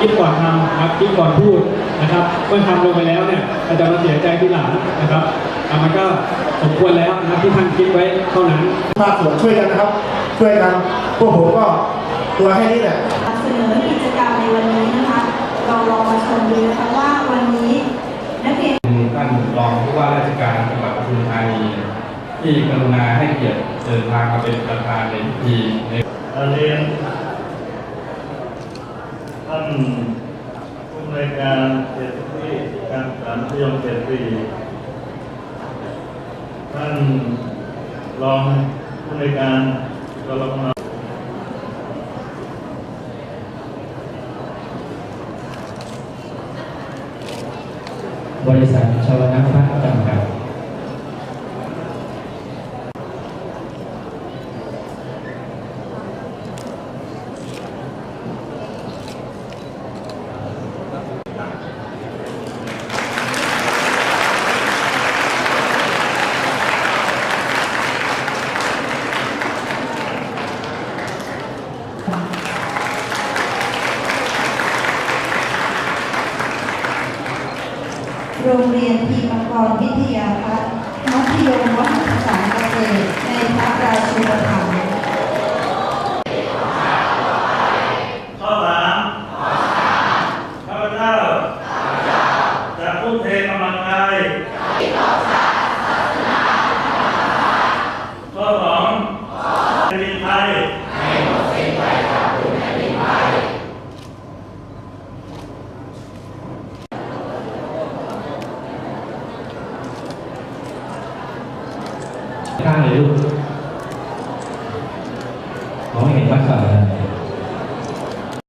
คิดก่อนนะครับคิดก่อนทำนะครับคิดก่อนพูดนะครับเมื่อทำลงไปแล้วเนี่ยอาจจะมาเสียใจทีหลังนะครับอะมันก็สมควรแล้วนะครับที่ท่านคิดไว้เท่านั้นภาคส่วนช่วยกันนะครับ ช่วยกันพวกผมก็ตัวแค่นี้แหละเสนอกิจกรรมในวันนี้นะคะเราลองมาชมดูนะคะว่าวันนี้นักเรียนท่านรองผู้ว่าราชการจังหวัดปทุมธานีที่กรุณาให้เกียรติเดินทางมาเป็นประธานในพิธีในเรียน ท่านผู้อำนการเขตที่การศึกษามัธยมเขตสี่ท่านรองผู้อำนการกรมบริษัทชาวนาพัฒน์จำกัด โรงเรียนทีมังกรวิทยาพัฒน์มัธยมวัฒนศึกษาเกษตรในพระราชูปถัมภ์ ข้างเลยลูกมองไม่เห็นมากกว่า